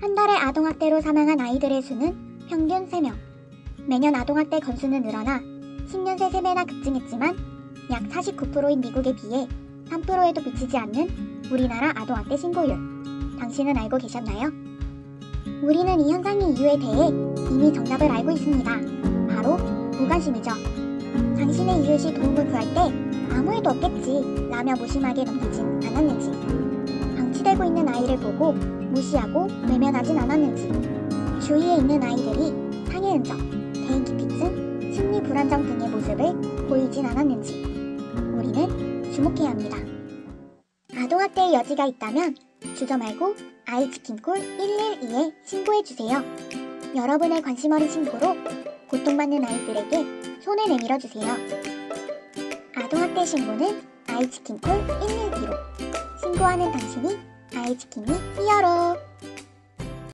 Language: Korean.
한 달에 아동학대로 사망한 아이들의 수는 평균 3명. 매년 아동학대 건수는 늘어나 10년 새 3배나 급증했지만 약 49%인 미국에 비해 3%에도 미치지 않는 우리나라 아동학대 신고율. 당신은 알고 계셨나요? 우리는 이 현상의 이유에 대해 이미 정답을 알고 있습니다. 바로 무관심이죠. 당신의 이웃이 도움을 구할 때 아무 일도 없겠지 라며 무심하게 넘기진 않았는지 방치되고 있는 아이를 보고 무시하고 외면하진 않았는지 주위에 있는 아이들이 상해 흔적, 개인기피증, 심리 불안정 등의 모습을 보이진 않았는지 우리는 주목해야 합니다. 아동학대의 여지가 있다면 주저 말고 아이치킨콜 112에 신고해주세요. 여러분의 관심 어린 신고로 고통받는 아이들에게 손을 내밀어 주세요. 아동학대 신고는 아이치킨콜 112로 신고하는 당신이 아이치킨이 히어로.